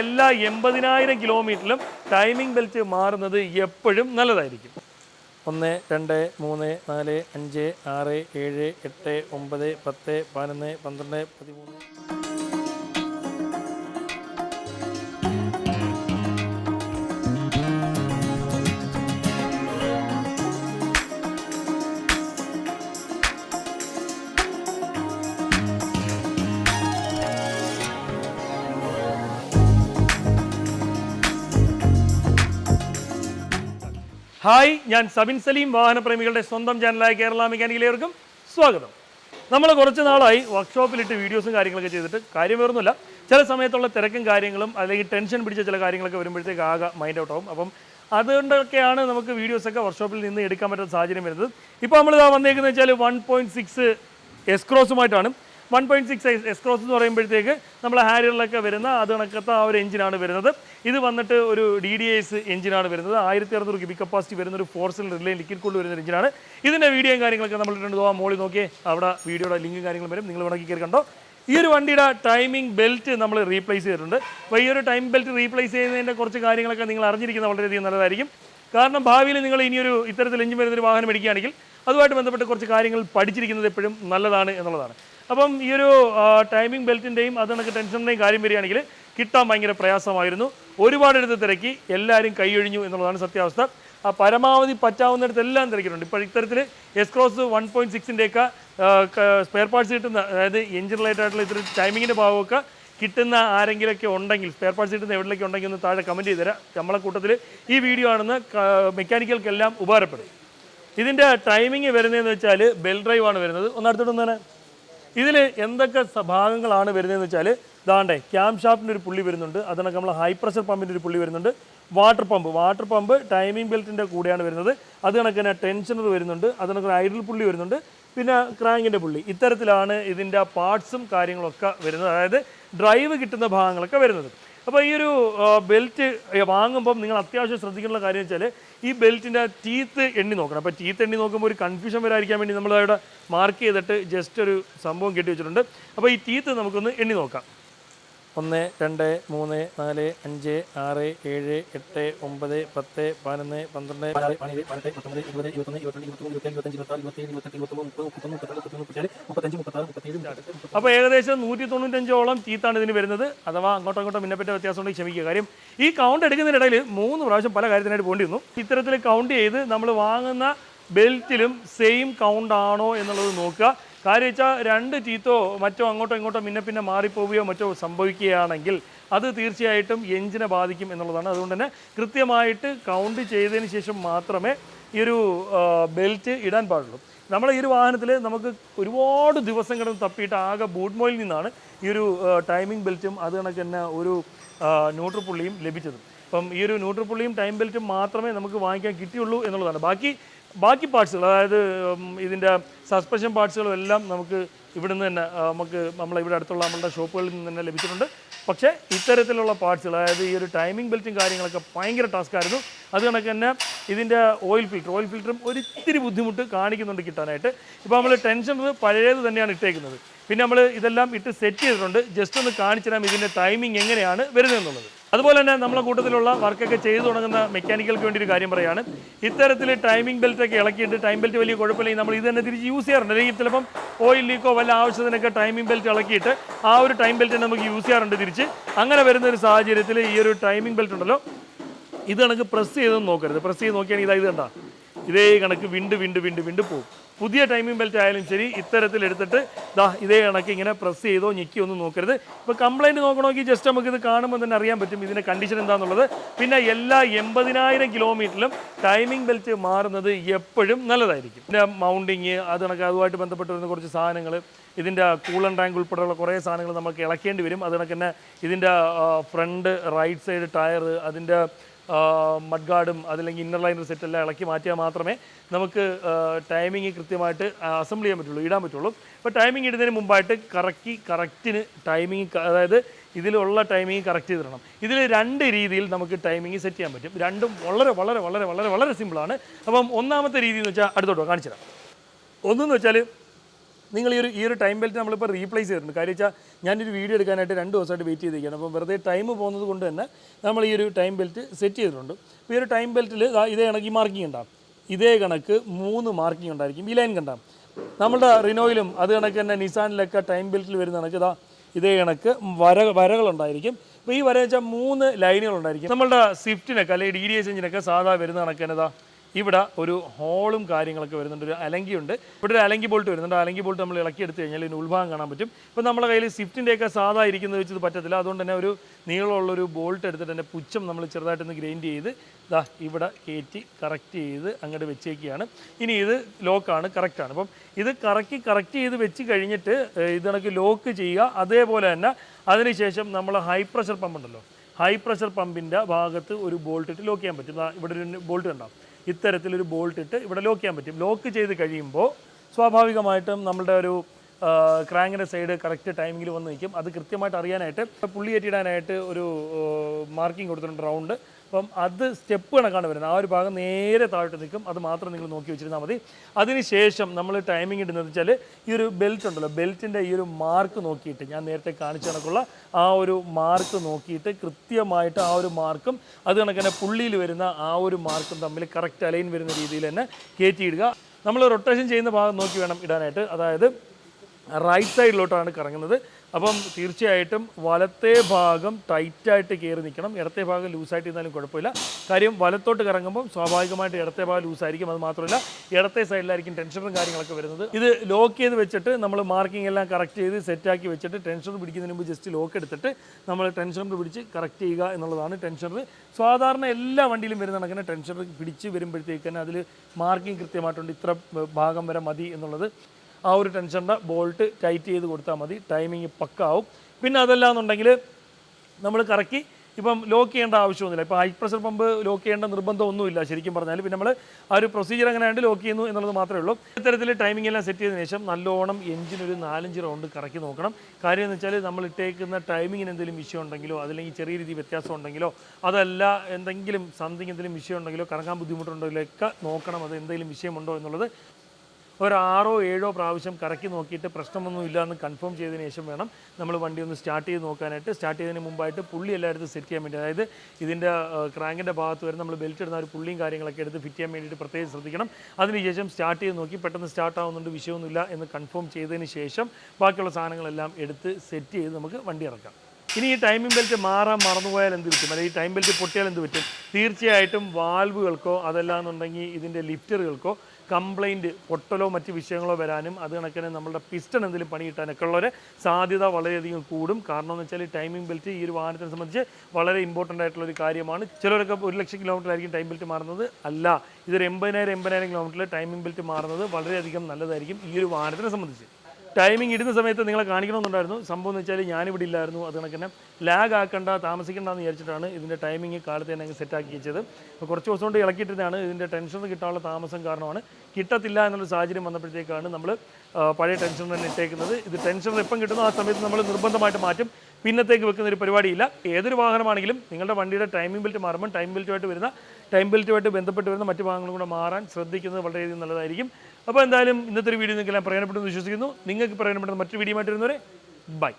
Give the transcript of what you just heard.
എല്ലാ എൺപതിനായിരം കിലോമീറ്ററിലും timing belt മാറുന്നത് എപ്പോഴും നല്ലതായിരിക്കും. ഒന്ന് രണ്ട് മൂന്ന് നാല് അഞ്ച് ആറ് ഏഴ് എട്ട് ഒമ്പത് പത്ത് പതിനൊന്ന് പന്ത്രണ്ട് പതിമൂന്ന് ഹായ് ഞാൻ സബിൻ സലീം വാഹനപ്രേമികളുടെ സ്വന്തം ചാനലായ കേരള മെക്കാനിക്കലേവർക്കും സ്വാഗതം. നമ്മൾ കുറച്ച് നാളായി വർക്ക്ഷോപ്പിലിട്ട് വീഡിയോസും കാര്യങ്ങളൊക്കെ ചെയ്തിട്ട് കാര്യം വേറൊന്നുമില്ല. ചില സമയത്തുള്ള തിരക്കും കാര്യങ്ങളും അല്ലെങ്കിൽ ടെൻഷൻ പിടിച്ച ചില കാര്യങ്ങളൊക്കെ വരുമ്പോഴത്തേക്ക് ആകെ മൈൻഡ് ഔട്ട് ആവും. അപ്പം അതുകൊണ്ടൊക്കെയാണ് നമുക്ക് വീഡിയോസൊക്കെ വർക്ക്ഷോപ്പിൽ നിന്ന് എടുക്കാൻ പറ്റുന്ന സാഹചര്യം വരുന്നത്. ഇപ്പോൾ നമ്മൾ ഇതാ വന്നേക്കുന്നത് വെച്ചാൽ one point six എസ്ക്രോസുമായിട്ടാണ് one point six S cross എന്ന് പറയുമ്പോഴത്തേക്ക് നമ്മൾ ഹാരിയറിലൊക്കെ വരുന്ന അത് കണക്കത്തെ ആ ഒരു എഞ്ചിനാണ് വരുന്നത്. ഇത് വന്നിട്ട് ഒരു ഡി ഡി എസ് എഞ്ചിനാണ് വരുന്നത്. ആയിരത്തി അറുന്നൂറ് ക്യൂബിക് കപ്പാസിറ്റി വരുന്ന ഒരു ഫോർ സിലിണ്ടർ റിലേ ലിക്വിഡ് കൂൾ വരുന്ന എഞ്ചിനാണ് ഇതിന്റെ വീഡിയോയും കാര്യങ്ങളൊക്കെ നമ്മൾ ഇട്ടുണ്ട് ആ മോളി നോക്കിയേ. അവിടെ വീഡിയോയുടെ ലിങ്കും കാര്യങ്ങളും വരും. നിങ്ങൾ വേണമെങ്കിൽ കയറി കണ്ടോ. ഈ ഒരു വണ്ടിയുടെ ടൈമിംഗ് ബെൽറ്റ് നമ്മൾ റീപ്ലേസ് ചെയ്തിട്ടുണ്ട്. അപ്പോൾ ഈ ഒരു ടൈം ബെൽറ്റ് റീപ്ലേസ് ചെയ്യുന്നതിന്റെ കുറച്ച് കാര്യങ്ങളൊക്കെ നിങ്ങൾ അറിഞ്ഞിരിക്കുന്നത് വളരെയധികം നല്ലതായിരിക്കും. കാരണം ഭാവിയിൽ നിങ്ങൾ ഇനിയൊരു ഇത്തരത്തിൽ എഞ്ചിൻ വരുന്നൊരു വാഹനം മേടിക്കുകയാണെങ്കിൽ അതുമായിട്ട് ബന്ധപ്പെട്ട് കുറച്ച് കാര്യങ്ങൾ പഠിച്ചിരിക്കുന്നത് എപ്പോഴും നല്ലതാണ് എന്നുള്ളതാണ്. അപ്പം ഈ ഒരു ടൈമിംഗ് ബെൽറ്റിന്റെയും അത് കണക്ക് ടെൻഷന്റെയും കാര്യം വരികയാണെങ്കിൽ കിട്ടാൻ ഭയങ്കര പ്രയാസമായിരുന്നു. ഒരുപാടെടുത്ത് തിരക്കി എല്ലാവരും കൈയൊഴിഞ്ഞു എന്നുള്ളതാണ് സത്യാവസ്ഥ. ആ പരമാവധി പറ്റാവുന്നിടത്തെല്ലാം തിരക്കിയിട്ടുണ്ട്. ഇപ്പോൾ ഇത്തരത്തിൽ എസ് ക്രോസ് വൺ പോയിന്റ് സിക്സിന്റെയൊക്കെ സ്പെയർ പാർട്സ് കിട്ടുന്ന അതായത് എഞ്ചിൻ റിലേറ്റഡ് ആയിട്ടുള്ള ഇത്തരം ടൈമിങ്ങിന്റെ ഭാഗമൊക്കെ കിട്ടുന്ന ആരെങ്കിലൊക്കെ ഉണ്ടെങ്കിൽ സ്പെയർ പാർട്സ് കിട്ടുന്ന എവിടെയൊക്കെ ഉണ്ടെങ്കിൽ ഒന്ന് താഴെ കമന്റ് ചെയ്ത് തരാം. നമ്മളെ കൂട്ടത്തിൽ ഈ വീഡിയോ ആണെന്ന് മെക്കാനിക്കൽക്കെല്ലാം ഉപകാരപ്പെടും. ഇതിന്റെ ടൈമിങ് വരുന്നതെന്ന് വെച്ചാൽ ബെൽ ഡ്രൈവാണ് വരുന്നത്. ഒന്ന് അടുത്തോട്ട് ഒന്ന് തന്നെ ഇതിൽ എന്തൊക്കെ ഭാഗങ്ങളാണ് വരുന്നതെന്ന് വെച്ചാൽ ദാണ്ടേ ക്യാം ഷാഫ്റ്റിന്റെ ഒരു പുള്ളി വരുന്നുണ്ട്. അതിനൊക്കെ നമ്മൾ ഹൈ പ്രഷർ പമ്പിന്റെ ഒരു പുള്ളി വരുന്നുണ്ട്. Water pump water pump timing ബെൽറ്റിന്റെ കൂടെയാണ് വരുന്നത്. അത് കണക്ക് തന്നെ ടെൻഷനർ വരുന്നുണ്ട്. അത് കണക്ക് ഐഡിൽ പുള്ളി വരുന്നുണ്ട്. പിന്നെ ക്രാങ്കിന്റെ പുള്ളി. ഇത്തരത്തിലാണ് ഇതിന്റെ പാർട്സും കാര്യങ്ങളൊക്കെ വരുന്നത്. അതായത് ഡ്രൈവ് കിട്ടുന്ന ഭാഗങ്ങളൊക്കെ വരുന്നത്. അപ്പോൾ ഈ ഒരു ബെൽറ്റ് വാങ്ങുമ്പം നിങ്ങൾ അത്യാവശ്യം ശ്രദ്ധിക്കേണ്ട കാര്യം വെച്ചാൽ ഈ ബെൽറ്റിന്റെ ടീത്ത് എണ്ണി നോക്കണം. അപ്പോൾ ടീത്ത് എണ്ണി നോക്കുമ്പോൾ ഒരു കൺഫ്യൂഷൻ വരാതിരിക്കാൻ വേണ്ടി നമ്മൾ അവിടെ മാർക്ക് ചെയ്തിട്ട് ജസ്റ്റ് ഒരു സംഭവം കെട്ടി വെച്ചിട്ടുണ്ട്. അപ്പോൾ ഈ ടീത്ത് നമുക്കൊന്ന് എണ്ണി നോക്കാം. ഒന്ന് രണ്ട് മൂന്ന് നാല് അഞ്ച് ആറ് ഏഴ് എട്ട് ഒമ്പത് പത്ത് പതിനൊന്ന് പന്ത്രണ്ട് പതിനേഴ് അപ്പോൾ ഏകദേശം നൂറ്റി തൊണ്ണൂറ്റഞ്ചോളം തീത്താണ് ഇതിന് വരുന്നത്. അഥവാ അങ്ങോട്ടോ ഇങ്ങോട്ടോ മുന്നപ്പറ്റ വ്യത്യാസം ഉണ്ടെങ്കിൽ ക്ഷമിക്കുക. കാര്യം ഈ കൗണ്ട് എടുക്കുന്നതിനിടയിൽ മൂന്ന് പ്രാവശ്യം പല കാര്യത്തിനായിട്ട് പോകേണ്ടി വന്നു. ഇത്തരത്തിൽ കൗണ്ട് ചെയ്ത് നമ്മൾ വാങ്ങുന്ന ബെൽറ്റിലും സെയിം കൗണ്ട് ആണോ എന്നുള്ളത് നോക്കുക. കാര്യം വെച്ചാൽ രണ്ട് ടീത്തോ മറ്റോ അങ്ങോട്ടോ ഇങ്ങോട്ടോ മിന്നെ പിന്നെ മാറിപ്പോവുകയോ മറ്റോ സംഭവിക്കുകയാണെങ്കിൽ അത് തീർച്ചയായിട്ടും എഞ്ചിനെ ബാധിക്കും എന്നുള്ളതാണ്. അതുകൊണ്ട് തന്നെ കൃത്യമായിട്ട് കൗണ്ട് ചെയ്തതിന് ശേഷം മാത്രമേ ഈ ഒരു ബെൽറ്റ് ഇടാൻ പാടുള്ളൂ. നമ്മൾ ഈ ഒരു വാഹനത്തിൽ നമുക്ക് ഒരുപാട് ദിവസം കിടന്ന് തപ്പിയിട്ട് ആകെ ബൂട്ട് മോയിൽ നിന്നാണ് ഈ ഒരു ടൈമിംഗ് ബെൽറ്റും അത് കണക്ക് തന്നെ ഒരു ന്യൂട്രൽ പുള്ളിയും ലഭിച്ചത്. അപ്പം ഈ ഒരു ന്യൂട്രൽ പുള്ളിയും ടൈം ബെൽറ്റും മാത്രമേ നമുക്ക് വാങ്ങിക്കാൻ കിട്ടിയുള്ളൂ എന്നുള്ളതാണ്. ബാക്കി ബാക്കി പാർട്സുകൾ അതായത് ഇതിന്റെ സസ്പെൻഷൻ പാർട്സുകളും എല്ലാം നമുക്ക് ഇവിടെ നിന്ന് തന്നെ നമുക്ക് നമ്മളെ ഇവിടെ അടുത്തുള്ള നമ്മളുടെ ഷോപ്പുകളിൽ നിന്ന് തന്നെ ലഭിച്ചിട്ടുണ്ട്. പക്ഷേ ഇത്തരത്തിലുള്ള പാർട്സുകൾ അതായത് ഈ ഒരു ടൈമിംഗ് ബെൽറ്റും കാര്യങ്ങളൊക്കെ ഭയങ്കര ടാസ്ക് ആയിരുന്നു. അത് കണക്ക് തന്നെ ഇതിന്റെ ഓയിൽ ഫിൽറ്റർ ഓയിൽ ഫിൽറ്ററും ഒരിത്തിരി ബുദ്ധിമുട്ട് കാണിക്കുന്നുണ്ട് കിട്ടാനായിട്ട്. ഇപ്പോൾ നമ്മൾ ടെൻഷൻ പഴയത് തന്നെയാണ് ഇട്ടേക്കുന്നത്. പിന്നെ നമ്മൾ ഇതെല്ലാം ഇട്ട് സെറ്റ് ചെയ്തിട്ടുണ്ട്. ജസ്റ്റ് ഒന്ന് കാണിച്ചു തരാം ഇതിന്റെ ടൈമിംഗ് എങ്ങനെയാണ് വരുന്നതെന്നുള്ളത്. അതുപോലെ തന്നെ നമ്മളെ കൂട്ടത്തിലുള്ള വർക്കൊക്കെ ചെയ്തു തുടങ്ങുന്ന മെക്കാനിക്കൽക്ക് വേണ്ടി ഒരു കാര്യം പറയുകയാണ് ഇത്തരത്തിൽ ടൈമിംഗ് ബെൽറ്റ് ഒക്കെ ഇളക്കിയിട്ട് ടൈം ബെൽറ്റ് വലിയ കുഴപ്പമില്ലെങ്കിൽ നമ്മൾ ഇത് തന്നെ തിരിച്ച് യൂസ് ചെയ്യാറുണ്ട്. അല്ലെങ്കിൽ ചിലപ്പം ഓയിൽ ലീക്കോ വല്ല ആവശ്യത്തിനൊക്കെ ടൈമിംഗ് ബെൽറ്റ് ഇളക്കിയിട്ട് ആ ഒരു ടൈം ബെൽറ്റ് നമുക്ക് യൂസ് ചെയ്യാറുണ്ട് തിരിച്ച്. അങ്ങനെ വരുന്ന ഒരു സാഹചര്യത്തിൽ ഈ ഒരു ടൈമിംഗ് ബെൽറ്റ് ഉണ്ടല്ലോ. ഇത് കണക്ക് പ്രസ് ചെയ്തൊന്നും നോക്കരുത്. പ്രസ് ചെയ്ത് നോക്കിയാണെങ്കിൽ ഇതാ ഇത് കണ്ടാ. ഇതേ കണക്ക് വിണ്ട് വിണ്ട് വിണ്ട് വിണ്ട് പോകും പുതിയ ടൈമിംഗ് ബെൽറ്റ് ആയാലും ശരി ഇത്തരത്തിൽ എടുത്തിട്ട് ദാ ഇതേ കണക്ക് ഇങ്ങനെ പ്രസ് ചെയ്തോ ഞെക്കിയോ ഒന്നും നോക്കരുത്. ഇപ്പോൾ കംപ്ലയിന്റ് നോക്കണമെങ്കിൽ ജസ്റ്റ് നമുക്ക് ഇത് കാണുമ്പോൾ തന്നെ അറിയാൻ പറ്റും ഇതിന്റെ കണ്ടീഷൻ എന്താണെന്നുള്ളത് പിന്നെ എല്ലാ എൺപതിനായിരം കിലോമീറ്ററിലും ടൈമിംഗ് ബെൽറ്റ് മാറുന്നത് എപ്പോഴും നല്ലതായിരിക്കും. പിന്നെ മൗണ്ടിങ് അത് കണക്ക് അതുമായിട്ട് ബന്ധപ്പെട്ട് വരുന്ന കുറച്ച് സാധനങ്ങൾ ഇതിന്റെ കൂളൻ ടാങ്ക് ഉൾപ്പെടെയുള്ള കുറേ സാധനങ്ങൾ നമുക്ക് ഇളക്കേണ്ടി വരും. അത് കണക്ക് തന്നെ ഇതിന്റെ ഫ്രണ്ട് റൈറ്റ് സൈഡ് ടയർ അതിന്റെ മഡ് ഗാർഡും അതല്ലെങ്കിൽ ഇന്നർ ലൈനർ സെറ്റ് എല്ലാം ഇളക്കി മാറ്റിയാൽ മാത്രമേ നമുക്ക് ടൈമിങ് കൃത്യമായിട്ട് അസംബിൾ ചെയ്യാൻ പറ്റുള്ളൂ ഇടാൻ പറ്റുള്ളൂ. അപ്പോൾ ടൈമിംഗ് ഇടുന്നതിന് മുമ്പായിട്ട് കറക്കി കറക്റ്റിന് ടൈമിംഗ് അതായത് ഇതിലുള്ള ടൈമിംഗ് കറക്റ്റ് ചെയ്തിടണം. ഇതിൽ രണ്ട് രീതിയിൽ നമുക്ക് ടൈമിംഗ് സെറ്റ് ചെയ്യാൻ പറ്റും. രണ്ടും വളരെ വളരെ വളരെ വളരെ വളരെ സിമ്പിളാണ് അപ്പം ഒന്നാമത്തെ രീതി എന്ന് വെച്ചാൽ അടുത്തോട്ടോ കാണിച്ചു തരാം ഒന്നെന്ന് വെച്ചാൽ നിങ്ങൾ ഈ ഒരു ഈ ഒരു ടൈം ബെൽറ്റ് നമ്മളിപ്പോൾ റീപ്ലേസ് ചെയ്തിട്ടുണ്ട്. കാര്യം വെച്ചാൽ ഞാനൊരു വീഡിയോ എടുക്കാനായിട്ട് രണ്ട് ദിവസമായിട്ട് വെയിറ്റ് ചെയ്തിരിക്കുകയാണ്. അപ്പോൾ വെറുതെ ടൈം പോകുന്നത് കൊണ്ട് തന്നെ നമ്മൾ ഈ ഒരു ടൈം ബെൽറ്റ് സെറ്റ് ചെയ്തിട്ടുണ്ട്. ഈ ഒരു ടൈം ബെൽറ്റിൽ ഇതേ കണക്ക് ഈ മാർക്കിംഗ് ഉണ്ടാവും ഇതേ കണക്ക് മൂന്ന് മാർക്കിംഗ് ഉണ്ടായിരിക്കും. ഈ ലൈൻ കണ്ടാം. നമ്മുടെ റിനോയിലും അത് കണക്ക് തന്നെ നിസാനിലൊക്കെ ടൈം ബെൽറ്റിൽ വരുന്ന കണക്ക് ഇതാ ഇതേ കണക്ക് വര വരകളുണ്ടായിരിക്കും അപ്പോൾ ഈ വര വെച്ചാൽ മൂന്ന് ലൈനുകളുണ്ടായിരിക്കും നമ്മളുടെ സ്വിഫ്റ്റിനൊക്കെ അല്ലെങ്കിൽ ഡി ഡി എസ് എഞ്ചിനൊക്കെ സാധാ വരുന്ന കണക്ക് തന്നെ ഇവിടെ ഒരു ഹോളും കാര്യങ്ങളൊക്കെ വരുന്നുണ്ട്. ഒരു അലങ്കിയുണ്ട്. ഇവിടെ ഒരു അലങ്കി ബോൾട്ട് വരുന്നുണ്ട്. അലങ്കി ബോൾട്ട് നമ്മൾ ഇളക്കി എടുത്തു കഴിഞ്ഞാൽ ഇതിന് ഉത്ഭാഗം കാണാൻ പറ്റും. ഇപ്പം നമ്മുടെ കയ്യിൽ സ്വിഫ്റ്റിന്റെയൊക്കെ സാധാ ഇരിക്കുന്നത് വെച്ചത് പറ്റത്തില്ല. അതുകൊണ്ട് തന്നെ ഒരു നീളമുള്ളൊരു ബോൾട്ട് എടുത്തിട്ട് തന്നെ പുച്ഛം നമ്മൾ ചെറുതായിട്ടൊന്ന് ഗ്രൈൻഡ് ചെയ്ത് ദാ ഇവിടെ കയറ്റി കറക്റ്റ് ചെയ്ത് അങ്ങോട്ട് വെച്ചേക്കുകയാണ്. ഇനി ഇത് ലോക്കാണ് കറക്റ്റാണ് അപ്പം ഇത് കറക്കി കറക്റ്റ് ചെയ്ത് വെച്ച് കഴിഞ്ഞിട്ട് ഇത് കണക്ക് ലോക്ക് ചെയ്യുക. അതേപോലെ തന്നെ അതിനുശേഷം നമ്മൾ ഹൈ പ്രഷർ പമ്പ് ഉണ്ടല്ലോ. ഹൈ പ്രഷർ പമ്പിന്റെ ഭാഗത്ത് ഒരു ബോൾട്ട് ഇട്ട് ലോക്ക് ചെയ്യാൻ പറ്റും. ഇവിടെ ഒരു ബോൾട്ട് ഉണ്ടാവും ഇത്തരത്തിലൊരു ബോൾട്ട് ഇട്ട് ഇവിടെ ലോക്ക് ചെയ്യാൻ പറ്റും. ലോക്ക് ചെയ്ത് കഴിയുമ്പോൾ സ്വാഭാവികമായിട്ടും നമ്മളുടെ ഒരു ക്രാങ്കിന്റെ സൈഡ് കറക്റ്റ് ടൈമിങ്ങിൽ വന്ന് നിൽക്കും. അത് കൃത്യമായിട്ട് അറിയാനായിട്ട് പുള്ളി ഏറ്റിടാനായിട്ട് ഒരു മാർക്കിംഗ് കൊടുത്തിട്ടുണ്ട് റൗണ്ട്. അപ്പം അത് സ്റ്റെപ്പ് കണക്കാണ് വരുന്നത്. ആ ഒരു ഭാഗം നേരെ താഴോട്ട് നിൽക്കും. അത് മാത്രം നിങ്ങൾ നോക്കി വെച്ചിരുന്നാൽ മതി. അതിനുശേഷം നമ്മൾ ടൈമിംഗ് ഇടുന്നത് വെച്ചാൽ ഈ ഒരു ബെൽറ്റ് ഉണ്ടല്ലോ. ബെൽറ്റിന്റെ ഈ ഒരു മാർക്ക് നോക്കിയിട്ട് ഞാൻ നേരത്തെ കാണിച്ച കണക്കുള്ള ആ ഒരു മാർക്ക് നോക്കിയിട്ട് കൃത്യമായിട്ട് ആ ഒരു മാർക്കും അത് കണക്ക് തന്നെ പുള്ളിയിൽ വരുന്ന ആ ഒരു മാർക്കും തമ്മിൽ കറക്റ്റ് അലൈൻ വരുന്ന രീതിയിൽ തന്നെ കയറ്റിയിടുക. നമ്മൾ റൊട്ടേഷൻ ചെയ്യുന്ന ഭാഗം നോക്കി വേണം ഇടാനായിട്ട്. അതായത് റൈറ്റ് സൈഡിലോട്ടാണ് കറങ്ങുന്നത്. അപ്പം തീർച്ചയായിട്ടും വലത്തെ ഭാഗം ടൈറ്റായിട്ട് കയറി നിൽക്കണം. ഇടത്തെ ഭാഗം ലൂസായിട്ട് ഇരുന്നാലും കുഴപ്പമില്ല. കാര്യം വലത്തോട്ട് കറങ്ങുമ്പം സ്വാഭാവികമായിട്ട് ഇടത്തെ ഭാഗം ലൂസായിരിക്കും. അത് മാത്രമല്ല ഇടത്തെ സൈഡിലായിരിക്കും ടെൻഷനും കാര്യങ്ങളൊക്കെ വരുന്നത്. ഇത് ലോക്ക് ചെയ്ത് വെച്ചിട്ട് നമ്മൾ മാർക്കിംഗ് എല്ലാം കറക്റ്റ് ചെയ്ത് സെറ്റാക്കി വെച്ചിട്ട് ടെൻഷൻ പിടിക്കുന്നതിന് മുമ്പ് ജസ്റ്റ് ലോക്ക് എടുത്തിട്ട് നമ്മൾ ടെൻഷനർ പിടിച്ച് കറക്റ്റ് ചെയ്യുക എന്നുള്ളതാണ് ടെൻഷനർ സാധാരണ എല്ലാ വണ്ടിയിലും വരുന്ന കണക്കിന് ടെൻഷനർ പിടിച്ച് വരുമ്പോഴത്തേക്ക് തന്നെ അതിൽ മാർക്കിംഗ് കൃത്യമായിട്ടുണ്ട്. ഇത്ര ഭാഗം വരെ മതി എന്നുള്ളത്. ആ ഒരു ടെൻഷന്റെ ബോൾട്ട് ടൈറ്റ് ചെയ്ത് കൊടുത്താൽ മതി. ടൈമിങ് പക്കാവും. പിന്നെ അതല്ല എന്നുണ്ടെങ്കിൽ നമ്മൾ കറക്കി ഇപ്പം ലോക്ക് ചെയ്യേണ്ട ആവശ്യമൊന്നുമില്ല. ഇപ്പോൾ ഹൈ പ്രഷർ പമ്പ് ലോക്ക് ചെയ്യേണ്ട നിർബന്ധമൊന്നുമില്ല ശരിക്കും പറഞ്ഞാൽ. പിന്നെ നമ്മൾ ആ ഒരു പ്രൊസീജിയർ എങ്ങനെയാണ് ലോക്ക് ചെയ്യുന്നു എന്നുള്ളത് മാത്രമേ ഉള്ളൂ. ഇത്തരത്തിൽ ടൈമിംഗ് എല്ലാം സെറ്റ് ചെയ്തതിനു ശേഷം നല്ലോണം എഞ്ചിൻ ഒരു നാലഞ്ച് റൗണ്ട് കറക്കി നോക്കണം. കാര്യം എന്ന് വെച്ചാൽ നമ്മൾ ഇട്ടേക്കുന്ന ടൈമിങ്ങിന് എന്തെങ്കിലും വിഷയം ഉണ്ടെങ്കിലോ അല്ലെങ്കിൽ ചെറിയ രീതിയിൽ വ്യത്യാസം ഉണ്ടെങ്കിലോ അതല്ല എന്തെങ്കിലും സംതിങ് എന്തെങ്കിലും വിഷയം ഉണ്ടെങ്കിലോ കറങ്ങാൻ ബുദ്ധിമുട്ടുണ്ടെങ്കിലൊക്കെ നോക്കണം. അത് എന്തെങ്കിലും വിഷയമുണ്ടോ എന്നുള്ളത് ഒരു ആറോ ഏഴോ പ്രാവശ്യം കറക്കി നോക്കിയിട്ട് പ്രശ്നമൊന്നും ഇല്ല എന്ന് കൺഫേം ചെയ്തതിന് ശേഷം വേണം നമ്മൾ വണ്ടി ഒന്ന് സ്റ്റാർട്ട് ചെയ്ത് നോക്കാനായിട്ട്. സ്റ്റാർട്ട് ചെയ്തതിന് മുമ്പായിട്ട് പുള്ളി എല്ലായിടത്തും സെറ്റ് ചെയ്യാൻ വേണ്ടി. അതായത് ഇതിന്റെ ക്രാങ്കിന്റെ ഭാഗത്ത് വരെ നമ്മൾ ബെൽറ്റ് ഇടുന്ന ഒരു പുള്ളിയും കാര്യങ്ങളൊക്കെ എടുത്ത് ഫിറ്റ് ചെയ്യാൻ വേണ്ടിയിട്ട് പ്രത്യേകം ശ്രദ്ധിക്കണം. അതിനുശേഷം സ്റ്റാർട്ട് ചെയ്ത് നോക്കി പെട്ടെന്ന് സ്റ്റാർട്ട് ആവുന്നുണ്ട് വിഷയമൊന്നുമില്ല എന്ന് കൺഫേം ചെയ്തതിന് ശേഷം ബാക്കിയുള്ള സാധനങ്ങളെല്ലാം എടുത്ത് സെറ്റ് ചെയ്ത് നമുക്ക് വണ്ടി ഇറക്കാം. ഇനി ഈ ടൈമിംഗ് ബെൽറ്റ് മാറാൻ മറന്നുപോയാൽ എന്ത് പറ്റും? അല്ലെങ്കിൽ ഈ ടൈം ബെൽറ്റ് പൊട്ടിയാൽ എന്ത് പറ്റും? തീർച്ചയായിട്ടും വാൽവുകൾക്കോ അതല്ലാന്നുണ്ടെങ്കിൽ ഇതിന്റെ ലിഫ്റ്ററുകൾക്കോ കംപ്ലൈന്റ് പൊട്ടലോ മറ്റ് വിഷയങ്ങളോ വരാനും അത് കണക്കിന് നമ്മളുടെ പിസ്റ്റൺ എന്തെങ്കിലും പണി കിട്ടാനൊക്കെ ഉള്ളൊരു സാധ്യത വളരെയധികം കൂടും. കാരണം എന്ന് വെച്ചാൽ ഈ ടൈമിംഗ് ബെൽറ്റ് ഈ ഒരു വാഹനത്തിനെ സംബന്ധിച്ച് വളരെ ഇമ്പോർട്ടന്റ് ആയിട്ടുള്ള ഒരു കാര്യമാണ്. ചിലരൊക്കെ ഒരു ലക്ഷം കിലോമീറ്ററായിരിക്കും ടൈം ബെൽറ്റ് മാറുന്നത്. അല്ല ഇതൊരു എൺപതിനായിരം എൺപതിനായിരം കിലോമീറ്ററിൽ ടൈമിംഗ് ബെൽറ്റ് മാറുന്നത് വളരെയധികം നല്ലതായിരിക്കും ഈ ഒരു വാഹനത്തിനെ സംബന്ധിച്ച്. ടൈമിംഗ് ഇടുന്ന സമയത്ത് നിങ്ങളെ കാണിക്കണമെന്നുണ്ടായിരുന്നു. സംഭവം എന്ന് വെച്ചാൽ ഞാനിവിടെ ഇല്ലായിരുന്നു. അത് കണക്കിന് ലാഗ് ആക്കണ്ട താമസിക്കണ്ടെന്ന് വിചാരിച്ചിട്ടാണ് ഇതിന്റെ ടൈമിംഗ് കാലത്ത് തന്നെ സെറ്റാക്കി വെച്ചത്. അപ്പോൾ കുറച്ച് ദിവസം കൊണ്ട് ഇളക്കിയിട്ടിരുന്നതാണ്. ഇതിന്റെ ടെൻഷൻ കിട്ടാനുള്ള താമസം കാരണമാണ്. കിട്ടത്തില്ല എന്നുള്ള സാഹചര്യം വന്നപ്പോഴത്തേക്കാണ് നമ്മൾ പഴയ ടെൻഷൻ തന്നെ ഇട്ടേക്കുന്നത്. ഇത് ടെൻഷൻ എപ്പം കിട്ടുന്നു ആ സമയത്ത് നമ്മൾ നിർബന്ധമായിട്ട് മാറ്റും. പിന്നത്തേക്ക് വെക്കുന്ന ഒരു പരിപാടിയില്ല. ഏതൊരു വാഹനമാണെങ്കിലും നിങ്ങളുടെ വണ്ടിയുടെ ടൈമിംഗ് ബെൽറ്റ് മാറുമ്പോൾ ടൈം ബെൽറ്റുമായിട്ട് വരുന്ന ടൈം ബെൽറ്റുമായിട്ട് ബന്ധപ്പെട്ട് വരുന്ന മറ്റ് ഭാഗങ്ങളും കൂടെ മാറാൻ ശ്രദ്ധിക്കുന്നത് വളരെയധികം നല്ലതായിരിക്കും. അപ്പോൾ എന്തായാലും ഇന്നത്തെ ഒരു വീഡിയോ നിങ്ങൾക്ക് എല്ലാം പ്രയോജനപ്പെട്ടെന്ന് വിശ്വസിക്കുന്നു. നിങ്ങൾക്ക് പ്രയോജനപ്പെടുന്ന മറ്റൊരു വീഡിയോ ആയിട്ട് വരുന്നവരെ ബൈ